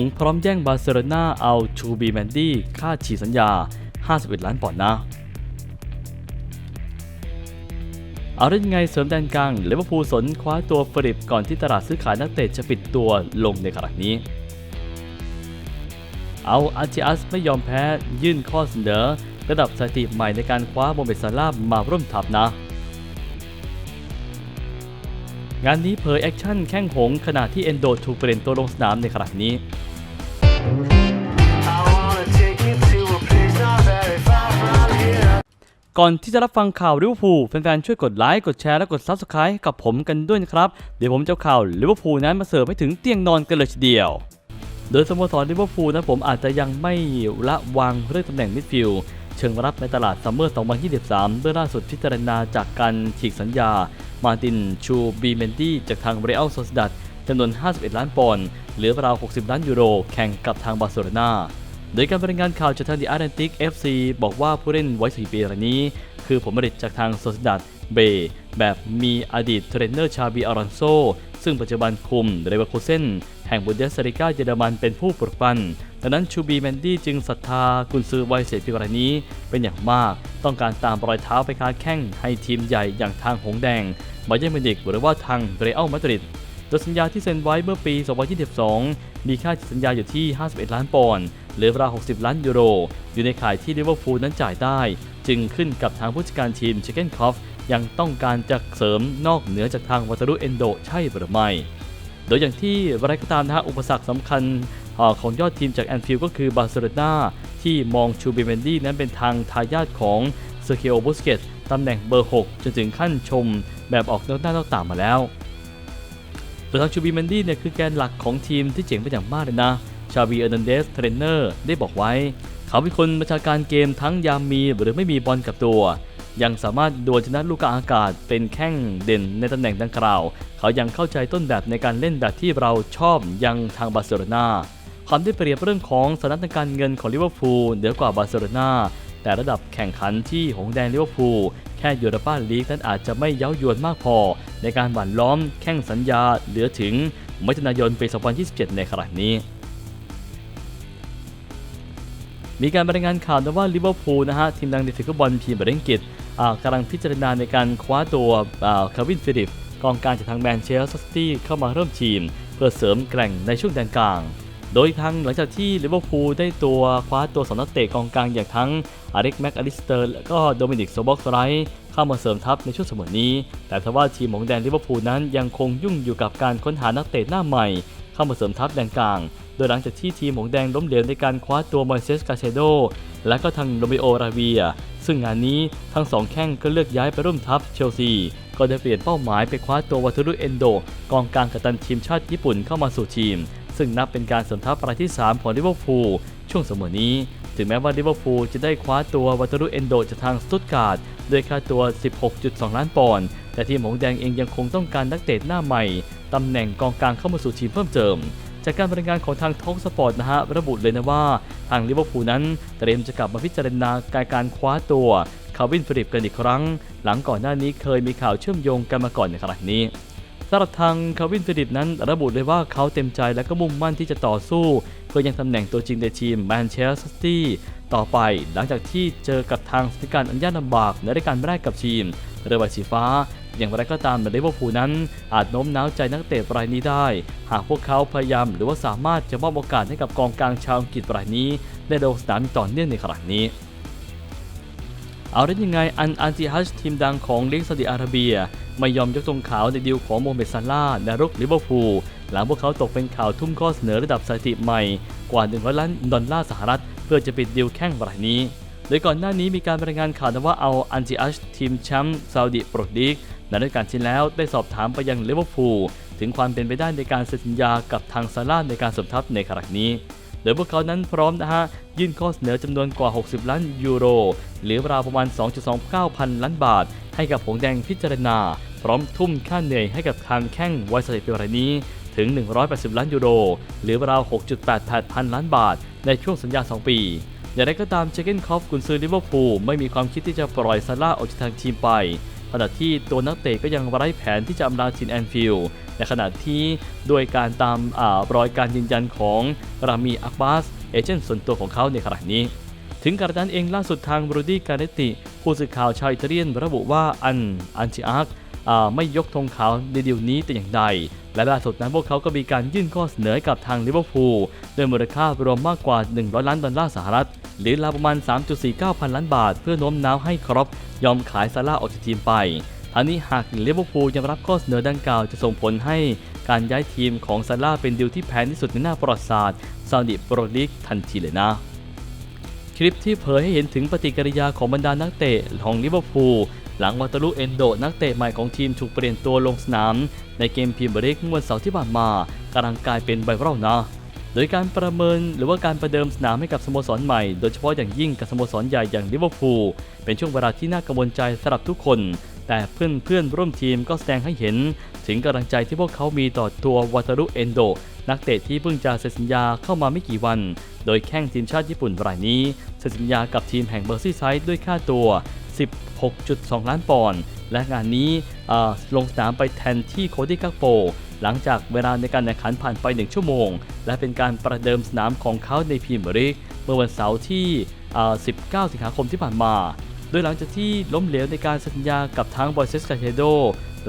งพร้อมแย่งบาร์เซโลนาเอาชูบีแมนดี้ค่าฉีสัญญา 51 ล้านปอนด์นะ เอาได้ยังไงเสริมแดนกลางลิเวอร์พูลสนคว้าตัวฟริปก่อนที่ตลาดซื้อขายนักเตะจะปิดตัวลงในขณะนี้ เอาอาร์ติอัสไม่ยอมแพ้ยื่นข้อเสนอ ระดับสถิติใหม่ในการคว้าโมเมดซาลามาร่วมทัพนะงานนี้เผยแอคชั่นแข้งหงขณะที่เอนโดถูกเปลี่ยนตัวลงสนามในขณะนี้ ก่อนที่จะรับฟังข่าวลิเวอร์พูลแฟนๆช่วยกดไลค์ กดแชร์และกด Subscribe ให้กับผมกันด้วยนะครับ เดี๋ยวผมจะข่าวลิเวอร์พูลนั้นมาเสิร์ฟให้ถึงเตียงนอนกันเลยทีเดียว โดยสโมสรลิเวอร์พูลนั้นผมอาจจะยังไม่ละวางเรื่องตำแหน่งมิดฟิลด์เชิงรับในตลาดซัมเมอร์ 2023เมื่อล่าสุดพิจารณาจากการฉีกสัญญา มาตินชูบีเมนดี้จากทางเรอัลโซซิดัด จำนวน 51 ล้านปอนด์เหลือราว 60 ล้านยูโร แข่งกับทางบาร์เซโลนาโดยการรายงานข่าวจากทางดิอาร์แลนติก FC บอกว่าผู้เล่นวัย4ปีรายนี้ คือผลผลิตจากทางโซซิดัดเบแบบมีอดีตเทรนเนอร์ชาบีอารอนโซ ซึ่งปัจจุบันคุมเรเวอร์คูเซนแห่งบุนเดสลิก้าเยอรมันเป็นผู้ปลุกปั้นดังนั้นชูบีแมนดี้จึงศรัทธากุนซือวัยเศษปีรายนี้เป็นอย่างมาก ต้องการตามรอยเท้าไปค้าแข่งให้ทีมใหญ่อย่างทางหงแดงบาเยิร์นมิวนิกหรือว่าทางเรอัลมาดริด ดยสัญญาที่เซ็นไว้เมื่อปี 2022 มีค่าสัญญาอยู่ที่ 51 ล้านปอนด์หรือราว60 ล้านยูโร อยู่ในข่ายที่ลิเวอร์พูลนั้นจ่ายได้ จึงขึ้นกับทางผู้จัดการทีมเชคเกนคอฟยังต้องการจะเสริมนอกเหนือจากทางวัตรุเอนโดใช่หรือไม่ โดยอย่างที่อะไรก็ตามนะฮะอุปสรรคสำคัญของยอดทีมจากแอนฟิลด์ก็คือบาร์เซโลนาที่มองชูบิเมนดี้นั้นเป็นทางทายาทของเซอร์เคียวบุสเกตตำแหน่งเบอร์ 6 จนถึงขั้นชมแบบออกนอกหน้านอกตามาแล้ว โดยทางชูบีแมนดี้เนี่ยคือแกนหลักของทีมที่เจ๋งเป็นอย่างมากเลยนะ ชาบีเอร์นันเดสเทรนเนอร์ได้บอกไว้ เขาเป็นคนบัญชาการเกมทั้งยามมีหรือไม่มีบอลกับตัว ยังสามารถดวลชนะลูกกาอากาศเป็นแข้งเด่นในตำแหน่งดังกล่าว เขายังเข้าใจต้นแบบในการเล่นแบบที่เราชอบยังทางบาร์เซโลนาความได้เปรียบเรื่องของสถานการเงินของลิเวอร์พูลเหนือกว่าบาร์เซโลนา แต่ระดับแข่งขันที่หงแดงลิเวอร์พูลแค่ยูโรปาลีกนั้นอาจจะไม่เย้ายวนมากพอ ในการหว่านล้อมแข่งสัญญาเหลือถึงมิถุนายนปี 2027 ในขณะนี้มีการรายงานข่าวนะว่าลิเวอร์พูลนะฮะ ทีมดังในศึกฟุตบอลพรีเมียร์อังกฤษกำลังพิจารณาในการคว้าตัวคาร์วินฟิลิปกองกลางจากทางแมนเชสเตอร์ซิตี้เข้ามาเริ่มทีม เพื่อเสริมแกร่งในช่วงแดนกลาง โดยทางหลังจากที่ลิเวอร์พูลได้ตัวคว้าตัวสองนักเตะกองกลางอย่างทั้งอาริกแม็กอลิสเตอร์และก็โดมินิกโซบ็อกสไลท์เข้ามาเสริมทัพในช่วงเสมอนี้ แต่ทว่าทีมของแดนลิเวอร์พูลนั้นยังคงยุ่งอยู่กับการค้นหานักเตะหน้าใหม่ เข้ามาเสริมทัพแดนกลาง โดยหลังจากที่ทีมหงแดงล้มเหลวในการคว้าตัวมอยเซสกาเซโดและก็ทางโรเมโอราเวีย ซึ่งงานนี้ทั้งสองแข้งก็เลือกย้ายไปร่วมทัพเชลซีก็ได้เปลี่ยนเป้าหมายไปคว้าตัววัตรุเอนโดกองกลางกัปตันทีมชาติญี่ปุ่นเข้ามาสู่ทีม ซึ่งนับเป็นการสริมทัพรายที่ 3 ของลิเวอร์พูลช่วงเสมอนี้ ถึงแม้ว่าลิเวอร์พูลจะได้คว้าตัววัตรุเอนโดจากทางสตุตการ์ดด้วยค่าตัว 16.2 ล้านปอนด์แต่ทีมหงแดงเองยังคงต้องการนักเตะหน้าใหม่ตำแหน่งกองกลางเข้ามาสู่ทีมเพิ่มเติมจากการรายงานของทางท็อกสปอร์ตนะฮะระบุเลยนะว่า ทางลิเวอร์พูลนั้นเตรียมจะกลับมาพิจารณาการการคว้าตัวคาร์วินฟิลิปกันอีกครั้ง หลังก่อนหน้านี้เคยมีข่าวเชื่อมโยงกันมาก่อนในขณะนี้ำหรับทางคาวินฟิลิปนั้นระบุเลยว่าเขาเต็มใจและก็มุ่งมั่นที่จะต่อสู้ เพื่อยังตำแหน่งตัวจริงในทีมแมนเชสเตอร์ซิตี้ต่อไป หลังจากที่เจอกับทางสถานการณ์อันยากลำบากในรายการแรกกับทีม เรือใบสีฟ้า อย่างไรก็ตามลิเวอร์พูลนั้น อาจโน้มน้าวใจนักเตะรายนี้ได้ หากพวกเขาพยายามหรือว่าสามารถจะมอบโอกาสให้กับกองกลางชาวอังกฤษรายนี้ได้ลงสนามต่อเนื่องในครั้งนี้เอาได้ยังไงอันอันติฮัชทีมดังของลีกซาอุดิอาระเบีย ไม่ยอมยกธงขาวในดีลของโมเมดซาลาในรุกลิเวอร์พูลหลังพวกเขาตกเป็นข่าวทุ่มข้อเสนอระดับสถิติใหม่ กว่า 100 ล้านดอลลาร์สหรัฐ เพื่อจะปิดดีลแข้งรายนี้ โดยก่อนหน้านี้มีการรายงานข่าวว่าเอาอันติอัชทีมแชมป์ซาอุดิโปรลีกในฤดูกาลที่แล้วได้สอบถามไปยังลิเวอร์พูลถึงความเป็นไปได้ในการเซ็นสัญญากับทางซาร่าห์ในการสมทับในครั้งนี้ โดยพวกเขานั้นพร้อมนะฮะยื่นข้อเสนอจำนวนกว่า 60 ล้านยูโร หรือราวประมาณ 2.29 พันล้านบาท ให้กับหงแดงพิจารณา พร้อมทุ่มค่าเหนื่อยให้กับทางแข้งไวัยสถิตรนี้ถึง 180 ล้านยูโร หรือราว 6.88 พันล้านบาท ในช่วงสัญญา 2 ปีอย่างไรก็ตามเจเกนคอฟกุนซือลิเวอร์พูลไม่มีความคิดที่จะปล่อยซาร่าออกจากทางทีมไป ขณะที่ตัวนักเตะก็ยังไร้แผนที่จะอำลาทีมแอนฟิลด์ในขณะที่ด้วยการตามอรอยการยืนยันของรามีอักบาสเอเจนต์ส่วนตัวของเขาในขณะนี้ ถึงกระนั้นเองล่าสุดทางบรูดี้การเนติ ผู้สื่อข่าวชาวอิตาเลียนระบุว่าอันอันชิอาร์กไม่ยกธงขาวในเดีลนี้แต่อย่างใด และล่าสุดนั้นพวกเขาก็มีการยื่นข้อเสนอกับทางลิเวอร์พูลด้วยมูลค่ารวมมากกว่า 100 ล้านดอลลาร์สหรัฐ หรือราวประมาณ 3.49 พันล้านบาท เพื่อโน้มน้าวให้ครอปยอมขายซาร่าออกจากทีมไปทั้งนี้หากลิเวอร์พูลยังรับข้อเสนอดังกล่าวจะส่งผลให้การย้ายทีมของซาร่าเป็นดีลที่แพงที่สุดในหน้าประวัติศาสตร์ซาอุดิโปรลีกทันทีเลยนะคลิปที่เผยให้เห็นถึงปฏิกิริยาของบรรดานักเตะของลิเวอร์พูลหลังวัตารุเอนโดนักเตะใหม่ของทีมถูกเปลี่ยนตัวลงสนาม ในเกมพรีเมียร์ลีกเมื่อวันเสาร์ที่ผ่านมากำลังกลายเป็นไวรัลนะ โดยการประเมินหรือว่าการประเดิมสนามให้กับสโมสรใหม่ โดยเฉพาะอย่างยิ่งกับสโมสรใหญ่อย่างลิเวอร์พูลเป็นช่วงเวลาที่น่ากังวลใจสำหรับทุกคน แต่เพื่อนเพื่อนๆร่วมทีมก็แสดงให้เห็น ถึงกำลังใจที่พวกเขามีต่อตัววัตรุเอนโด นักเตะที่เพิ่งจะเซ็นสัญญาเข้ามาไม่กี่วัน โดยแข้งทีมชาติญี่ปุ่นรายนี้เซ็นสัญญากับทีมแห่งเบอร์ซี่ไซด์ด้วยค่าตัว 16.2 ล้านปอนด์และงานนี้ลงสนามไปแทนที่โคดี้กักโป หลังจากเวลาในการแข่งขันผ่านไป 1 ชั่วโมง และเป็นการประเดิมสนามของเขาในพรีเมียร์ลีกเมื่อวันเสาร์ที่ 19 สิงหาคมที่ผ่านมา โดยหลังจากที่ล้มเหลวในการสัญญากับทั้งบอยเซสกาเทโด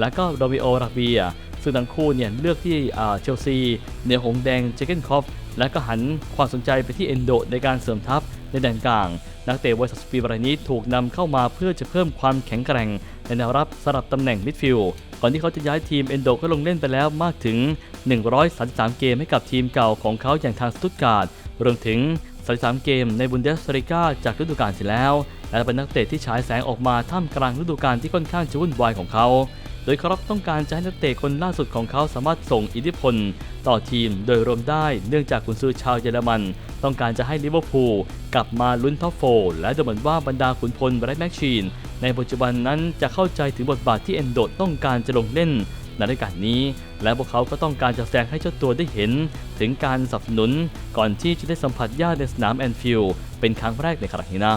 และก็โรมิโอราเบียซึ่งทั้งคู่เนี่ยเลือกที่เชลซีเหนือหงแดงเจเกนคอฟและก็หันความสนใจไปที่เอนโดในการเสริมทัพ ในแดนกลาง นักเตะวัย31ปีรายนี้ถูกนำเข้ามาเพื่อจะเพิ่มความแข็งแกร่งในแนวรับสลับตำแหน่งมิดฟิลด์ก่อนที่เขาจะย้ายทีมเอนโดก็ลงเล่นไปแล้วมากถึง 133 เกมให้กับทีมเก่าของเขาอย่างทางสตุตการ์ดรวมถึง 33 เกมในบุนเดสลิก้าจากฤดูกาลที่แล้ว และเป็นนักเตะที่ฉายแสงออกมาท่ามกลางฤดูกาลที่ค่อนข้างจะวุ่นวายของเขา โดยครอปต้องการจะให้นักเตะคนล่าสุดของเขาสามารถส่งอิทธิพล ต่อทีมโดยรวมได้เนื่องจากกุนซือชาวเยอรมัน ต้องการจะให้ลิเวอร์พูลกลับมาลุ้นท็อปโฟและดูเหมือนว่าบรรดาขุนพลไบรท์แมชชีน ในปัจจุบันนั้นจะเข้าใจถึงบทบาทที่เอนโดต้องการจะลงเล่นในรายการนี้ และพวกเขาก็ต้องการจะแสดงให้เจ้าตัวได้เห็น ถึงการสนับสนุนก่อนที่จะได้สัมผัสญาติในสนามแอนฟิลด์เป็นครั้งแรกในครั้งนี้นะ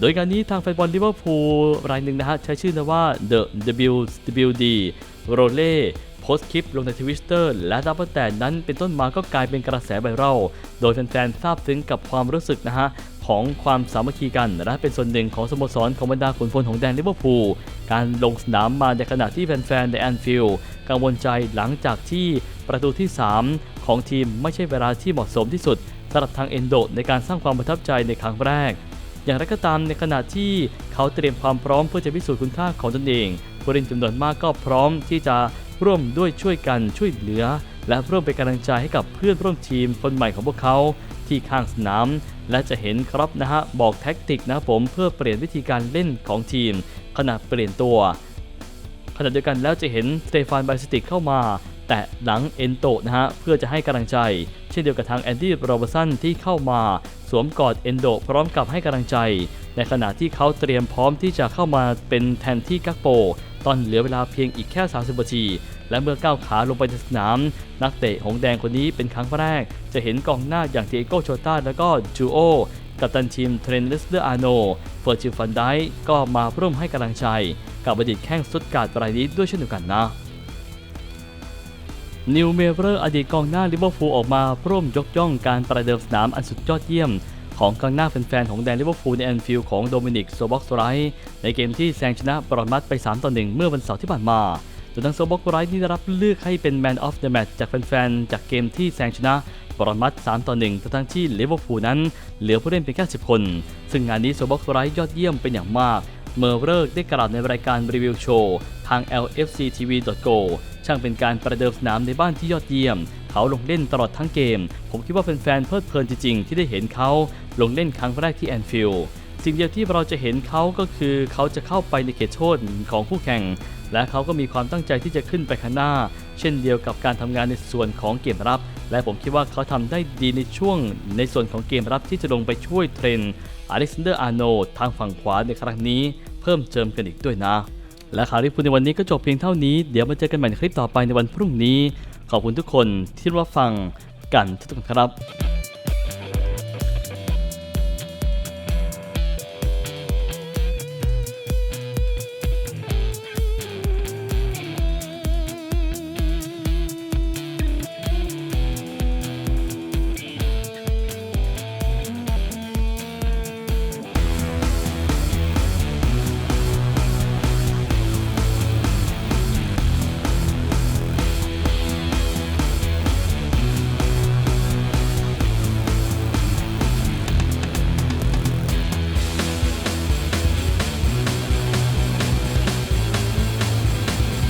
โดยการนี้ทางแฟนบอลลิเวอร์พูลรายหนึ่งนะฮะใช้ชื่อนะว่า The WWD r o l e โพสต์คลิปลงในทวิตเตอร์และนับตั้งแต่นั้นเป็นต้นมาก็กลายเป็นกระแสไวรัลโดยแฟนๆทราบซึ้งกับความรู้สึกนะฮะของความสามัคคีกันและเป็นส่วนหนึ่งของสโมสรของบรรดาขุนพลของแดนลิเวอร์พูลการลงสนามมาในขณะที่แฟนๆในแอนฟิลด์กังวลใจหลังจากที่ประตูที่ 3 ของทีมไม่ใช่เวลาที่เหมาะสมที่สุดสำหรับทางเอนโดในการสร้างความประทับใจในครั้งแรก อย่างไรก็ตามในขณะที่เขาเตรียมความพร้อมเพื่อจะพิสูจน์คุณค่าของตนเองผู้เล่นจำนวนมากก็พร้อมที่จะ ร่วมด้วยช่วยกันช่วยเหลือ และร่วมเป็นกำลังใจให้กับเพื่อนร่วมทีมคนใหม่ของพวกเขาที่ข้างสนามและจะเห็นครับนะฮะบอกแท็กติกนะผมเพื่อเปลี่ยนวิธีการเล่นของทีม ขณะเปลี่ยนตัวขณะเดียวกันแล้วจะเห็นสเตฟานไบสติกเข้ามา แตะหลังเอนโตนะฮะเพื่อจะให้กำลังใจ เช่นเดียวกับทางแอนดี้โรเบร์สันที่เข้ามา สวมกอดเอนโดพร้อมกับให้กำลังใจ ในขณะที่เขาเตรียมพร้อมที่จะเข้ามาเป็นแทนที่กักโปตอนเหลือเวลาเพียงอีกแค่ 30นาที และเมื่อก้าวขาลงไปในสนาม นักเตะหงแดงคนนี้เป็นครั้งแรก จะเห็นกองหน้าอย่างเทโกโชต้าและก็จูโอกับตันทีมเทรนเลสเดอร์อาโนเฟอร์จิฟันได้ก็มาร่วมให้กำลังใจ กับอดีตแข้งสตุตการ์ดรายนี้ด้วยเช่นเดียวกันนะนิวเมเบอร์อดีตกองหน้าลิเวอร์พูลออกมาร่วมยกย่องการประเดิมสนามอันสุดยอดเยี่ยม ของกองหน้าแฟนๆของแดนลิเวอร์พูลในแอนฟิลด์ของโดมินิกโซบ็อกสไรท์ในเกมที่แซงชนะบรอนมัดไป 3 ต่อ 1 เมื่อวันเสาร์ที่ผ่านมาโดยทางโซบ็อกสไรท์นี่ได้รับเลือกให้เป็นแมนออฟเดอะแมตช์จากแฟนๆจากเกมที่แซงชนะบรอนมัด3ต่อ1ทั้งที่ลิเวอร์พูลนั้นเหลือผู้เล่นเพียงแค่10 คน ซึ่งงานนี้โซบ็อกสไรท์ยอดเยี่ยมเป็นอย่างมากเมอร์เริกได้กล่าวในรายการรีวิวโชว์ทาง lfctv.go ช่างเป็นการประเดิมสนามในบ้านที่ยอดเยี่ยม เขาลงเล่นตลอดทั้งเกม ผมคิดว่าแฟนๆเพลิดเพลินจริงๆ ที่ได้เห็นเขาลงเล่นครั้งแรกที่แอนฟิลด์สิ่งเดียวที่เราจะเห็นเขาก็คือเขาจะเข้าไปในเขตโทษของคู่แข่ง และเขาก็มีความตั้งใจที่จะขึ้นไปข้างหน้า เช่นเดียวกับการทำงานในส่วนของเกมรับ และผมคิดว่าเขาทำได้ดีในช่วง ในส่วนของเกมรับที่จะลงไปช่วยเทรนอเล็กซานเดอร์อาร์โนทางฝั่งขวาในครั้งนี้ เพิ่มเติมกันอีกด้วยนะ และข่าวที่พูดในวันนี้ก็จบเพียงเท่านี้ เดี๋ยวมาเจอกันใหม่ในคลิปต่อไปในวันพรุ่งนี้ ขอบคุณทุกคนที่รับฟังกันทุกท่านครับ